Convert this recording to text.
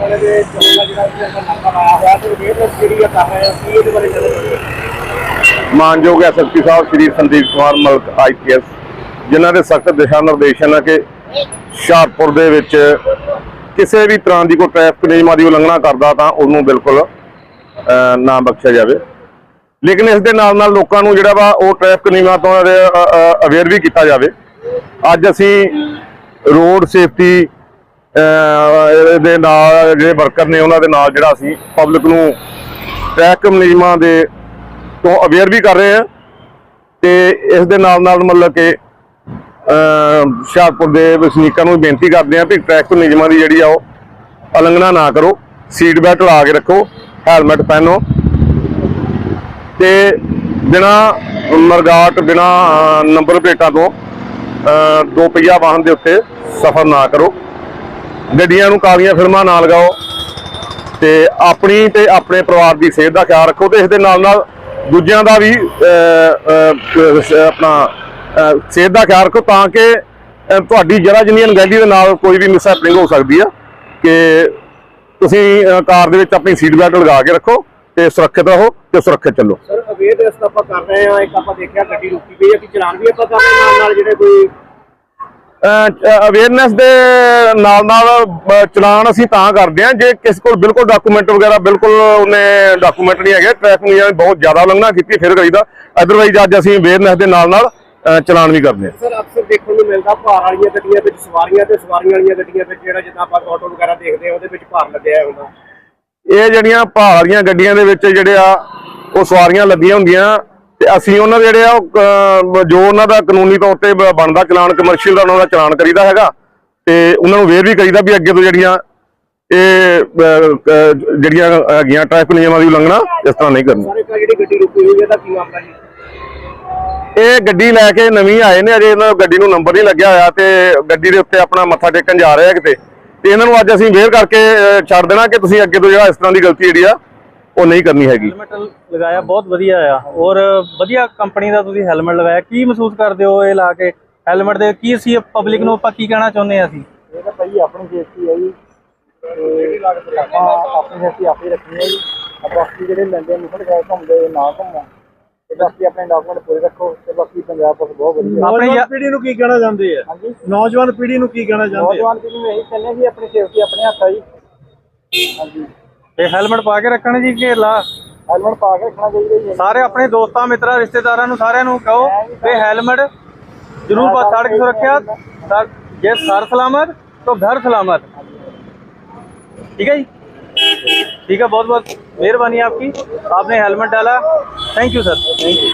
ਵਾਲੇ ਦੇ ਚੋਣਾਂ ਜਿਹੜਾ ਨਾਕਾ ਆਇਆ ਹੋਇਆ ਤੇ ਇਹ ਜਿਹੜੀ ਆ ਕਰ ਰਹੇ ਆ, ਕੀ ਇਹਦੇ ਬਾਰੇ ਜਾਣਕਾਰੀ ਮਾਨਯੋਗ ਐਸਐਸਪੀ ਸਾਹਿਬ ਸ਼੍ਰੀ ਸੰਦੀਪ ਕੁਮਾਰ ਮਲਕ ਆਈਪੀਐਸ ਜਿਨ੍ਹਾਂ ਦੇ ਸਖਤ ਦਿਸ਼ਾ ਨਿਰਦੇਸ਼ ਹਨ ਕਿ ਹੁਸ਼ਿਆਰਪੁਰ ਦੇ ਵਿੱਚ ਕਿਸੇ ਵੀ ਤਰ੍ਹਾਂ ਦੀ ਕੋਈ ਟ੍ਰੈਫਿਕ ਨਿਯਮਾਂ ਦੀ ਉਲੰਘਣਾ ਕਰਦਾ ਤਾਂ ਉਹਨੂੰ ਬਿਲਕੁਲ ਨਾ ਬਖਸ਼ਿਆ ਜਾਵੇ। ਲੇਕਿਨ ਇਸ ਦੇ ਨਾਲ ਨਾਲ ਲੋਕਾਂ ਨੂੰ ਜਿਹੜਾ ਵਾ ਉਹ ਟ੍ਰੈਫਿਕ ਨਿਯਮਾਂ ਤੋਂ ਅਵੇਅਰ ਵੀ ਕੀਤਾ ਜਾਵੇ। ਅੱਜ ਅਸੀਂ ਰੋਡ ਸੇਫਟੀ ਦੇ ਨਾਲ ਜਿਹੜੇ ਵਰਕਰ ਨੇ ਉਹਨਾਂ ਦੇ ਨਾਲ ਜਿਹੜਾ ਅਸੀਂ ਪਬਲਿਕ ਨੂੰ ਟ੍ਰੈਫਿਕ ਨਿਯਮਾਂ ਦੇ ਤੋਂ ਅਵੇਅਰ ਵੀ ਕਰ ਰਹੇ ਹਾਂ ਤੇ ਇਸ ਦੇ ਨਾਲ ਨਾਲ ਮਤਲਬ ਕਿ ਹੁਸ਼ਿਆਰਪੁਰ ਦੇ ਵਸਨੀਕਾਂ ਨੂੰ ਬੇਨਤੀ ਕਰਦੇ ਹਾਂ ਵੀ ਟ੍ਰੈਫਿਕ ਨਿਯਮਾਂ ਦੀ ਜਿਹੜੀ ਆ ਉਹ ਉਲੰਘਣਾ ਨਾ ਕਰੋ ਸੀਟ ਬੈਲਟ ਲਾ ਕੇ ਰੱਖੋ ਹੈਲਮਟ ਪਹਿਨੋ ਤੇ ਬਿਨਾ ਮਰਗਾਟ, ਬਿਨਾ ਨੰਬਰ ਪਲੇਟਾਂ ਤੋਂ ਦੋ ਪਹੀਆ ਵਾਹਨ ਦੇ ਉੱਤੇ ਸਫ਼ਰ ਨਾ ਕਰੋ। ਗੱਡੀਆਂ ਨੂੰ ਕਾਲੀਆਂ ਫਿਲਮਾਂ ਨਾ ਲਗਾਓ ਤੇ ਆਪਣੀ ਤੇ ਆਪਣੇ ਪਰਿਵਾਰ ਦੀ ਸਿਹਤ ਦਾ ਖਿਆਲ ਰੱਖੋ ਤੇ ਇਸ ਦੇ ਨਾਲ ਨਾਲ ਦੂਜਿਆਂ ਦਾ ਵੀ ਆਪਣਾ ਸਿਹਤ ਦਾ ਖਿਆਲ ਰੱਖੋ ਤਾਂ ਕਿ ਤੁਹਾਡੀ ਜਰਾ ਜਿੰਨੀ ਅਣਗਹਿਲੀ ਦੇ ਨਾਲ ਕੋਈ ਵੀ ਮਿਸਹੈਪਨਿੰਗ ਹੋ ਸਕਦੀ ਆ ਕਿ ਤੁਸੀਂ ਕਾਰ ਦੇ ਵਿੱਚ ਆਪਣੀ ਸੀਟ ਬੈਲਟ ਲਗਾ ਕੇ ਰੱਖੋ ਤੇ ਸੁਰੱਖਿਅਤ ਰਹੋ ਤੇ ਸੁਰੱਖਿਅਤ ਚੱਲੋ। ਸਰ, ਅਵੇਅਰਨੈਸ ਆਪਾਂ ਕਰ ਰਹੇ ਆ ਇੱਕ ਆਪਾਂ ਦੇਖਿਆ ਗੱਡੀ ਰੁਕੀ ਪਈ ਹੈ ਕਿ ਚਲਾਨ ਵੀ ਆਪਾਂ ਕਰ ਰਹੇ ਨਾਲ ਨਾਲ ਜਿਹੜੇ ਕੋਈ ਅਵੇਅਰਨੈਸ ਦੇ ਨਾਲ ਨਾਲ ਚਲਾਨ ਅਸੀਂ ਤਾਂ ਕਰਦੇ ਹਾਂ ਜੇ ਕਿਸੇ ਕੋਲ ਬਿਲਕੁਲ ਡਾਕੂਮੈਂਟ ਵਗੈਰਾ ਬਿਲਕੁਲ ਉਹਨੇ ਡਾਕੂਮੈਂਟ ਨਹੀਂ ਹੈਗੇ ਟ੍ਰੈਫਿਕ ਨਿਯਮਾਂ ਬਹੁਤ ਜ਼ਿਆਦਾ ਉਲੰਘਣਾ ਕੀਤੀ ਫਿਰ ਕਰੀਦਾ ਅਦਰਵਾਈਜ਼ ਅੱਜ ਅਸੀਂ ਅਵੇਅਰਨੈਸ ਦੇ ਨਾਲ ਨਾਲ ਚਲਾਨ ਵੀ ਕਰਦੇ ਹਾਂ। ਸਰ ਅਕਸਰ ਦੇਖਣ ਨੂੰ ਮਿਲਦਾ ਭਾਰ ਵਾਲੀਆਂ ਗੱਡੀਆਂ ਵਿੱਚ ਸਵਾਰੀਆਂ ਤੇ ਸਵਾਰੀਆਂ ਵਾਲੀਆਂ ਗੱਡੀਆਂ ਵਿੱਚ ਜਿਹੜਾ ਜਿੱਦਾਂ ਆਪਾਂ ਆਟੋ ਵਗੈਰਾ ਦੇਖਦੇ ਆ ਉਹਦੇ ਵਿੱਚ ਭਾਰ ਲੱਗਿਆ ਹੁੰਦਾ। ਇਹ ਜਿਹੜੀਆਂ ਭਾਲ ਵਾਲੀਆਂ ਗੱਡੀਆਂ ਦੇ ਵਿੱਚ ਜਿਹੜੇ ਆ ਉਹ ਸਵਾਰੀਆਂ ਲੱਗੀਆਂ ਹੁੰਦੀਆਂ ਤੇ ਅਸੀਂ ਉਹਨਾਂ ਦੇ ਜਿਹੜੇ ਆ ਉਹ, ਅਹ, ਜੋ ਉਹਨਾਂ ਦਾ ਕਾਨੂੰਨੀ ਤੌਰ ਤੇ ਬ- ਬਣਦਾ ਚਲਾਨ ਕਮਰਸ਼ੀਅਲ ਦਾ ਉਹਨਾਂ ਦਾ ਚਲਾਨ ਕਰੀਦਾ ਹੈਗਾ ਤੇ ਉਹਨਾਂ ਨੂੰ ਵੇਰ ਵੀ ਕਰੀਦਾ ਵੀ ਅੱਗੇ ਤੋਂ ਜਿਹੜੀਆਂ ਇਹ ਅਹ, ਅਹ, ਜਿਹੜੀਆਂ ਹੈਗੀਆਂ ਟ੍ਰੈਫਿਕ ਨਿਯਮਾਂ ਦੀ ਉਲੰਘਣਾ ਇਸ ਤਰ੍ਹਾਂ ਨਹੀਂ ਕਰਨੀ। ਸਰ ਇੱਕ ਆਹ ਜਿਹੜੀ ਗੱਡੀ ਰੁਕੀ ਹੋਈ ਹੈ ਦਾ ਕੀ ਮਾਮਲਾ ਜੀ? ਇਹ ਗੱਡੀ ਲੈ ਕੇ ਨਵੀਂ ਆਏ ਨੇ ਅਜੇ ਇਹਨਾਂ ਗੱਡੀ ਨੂੰ ਨੰਬਰ ਨਹੀਂ ਲੱਗਿਆ ਹੋਇਆ ਤੇ ਗੱਡੀ ਦੇ ਉੱਤੇ ਆਪਣਾ ਮੱਥਾ ਟੇਕਣ ਜਾ ਰਹੇ ਆ ਕਿਤੇ। ਤੇ ਇਹਨਾਂ ਨੂੰ ਅੱਜ ਅਸੀਂ ਵੇਅਰ ਕਰਕੇ ਅਹ, ਛੱਡ ਦੇਣਾ ਕਿ ਤੁਸੀਂ ਅੱਗੇ ਤੋਂ ਜਿਹੜਾ ਇਸ ਤਰ੍ਹਾਂ ਦੀ ਗਲਤੀ ਜਿਹੜੀ ਆ ਉਹ ਨਹੀਂ ਕਰਨੀ ਹੈਗੀ। ਹੈਲਮਟ ਲਗਾਇਆ ਬਹੁਤ ਵਧੀਆ ਆ। ਔਰ ਵਧੀਆ ਕੰਪਨੀ ਦਾ ਤੁਸੀਂ ਹੈਲਮਟ ਲਗਾਇਆ। ਕੀ ਮਹਿਸੂਸ ਕਰਦੇ ਹੋ ਇਹ ਲਾ ਕੇ? ਹੈਲਮਟ ਦੇ ਕੀ ਅਸੀਂ ਪਬਲਿਕ ਨੂੰ ਆਪਾਂ ਕੀ ਕਹਿਣਾ ਚਾਹੁੰਦੇ ਆ ਅਸੀਂ? ਇਹ ਤਾਂ ਭਾਈ ਆਪਣੀ ਸੇਫਟੀ ਹੈ ਜੀ। ਤੇ ਆਪਾਂ ਆਪਣੀ ਸੇਫਟੀ ਆਪੇ ਰੱਖਣੀ ਹੈ ਜੀ। ਆ ਬਾਕੀ ਜਿਹੜੇ ਲੈਂਦੇ ਮੁਸਲ ਗਏ ਘੁੰਮਦੇ ਨਾ ਘੁੰਮੋ ਤੇ ਬਾਕੀ ਆਪਣੇ ਡਾਕੂਮੈਂਟ ਪੂਰੇ ਰੱਖੋ। ਤੇ ਬਾਕੀ ਪੰਜਾਬ ਪੁਲਿਸ ਬਹੁਤ ਵਧੀਆ। ਆਪਣੀ ਨੌਜਵਾਨ ਪੀੜ੍ਹੀ ਨੂੰ ਕੀ ਕਹਿਣਾ ਚਾਹੁੰਦੇ ਆ? ਨੌਜਵਾਨ ਪੀੜ੍ਹੀ ਨੂੰ ਕੀ ਕਹਿਣਾ ਚਾਹੁੰਦੇ ਆ? ਨੌਜਵਾਨ ਪੀੜ੍ਹੀ ਨੂੰ ਇਹੀ ਕਹਿੰਦੇ ਵੀ ਆਪਣੀ ਸੇਫਟੀ ਆਪਣੇ ਹੱਥ ਆ ਜੀ। ਹਾਂਜੀ। ਤੇ ਹੈਲਮਟ ਪਾ ਕੇ ਰੱਖਣ ਜੀ ਕਿ ਲਾ ਹੈਲਮਟ ਪਾ ਕੇ ਰੱਖਣਾ ਚਾਹੀਦਾ ਜੀ ਸਾਰੇ ਆਪਣੇ ਦੋਸਤਾਂ ਮਿੱਤਰਾਂ ਰਿਸ਼ਤੇਦਾਰਾਂ ਨੂੰ ਸਾਰਿਆਂ ਨੂੰ ਕਹੋ ਕਿ ਹੈਲਮਟ ਜ਼ਰੂਰ ਪਾ ਸੜਕ ਸੁਰੱਖਿਆ ਸਰ- ਜੇ ਸਰ ਸਲਾਮਤ तो घर सलामत ठीक है जी ठीक है बहुत बहुत मेहरबानी आपकी आपने हेलमेट डाला thank you sir thank you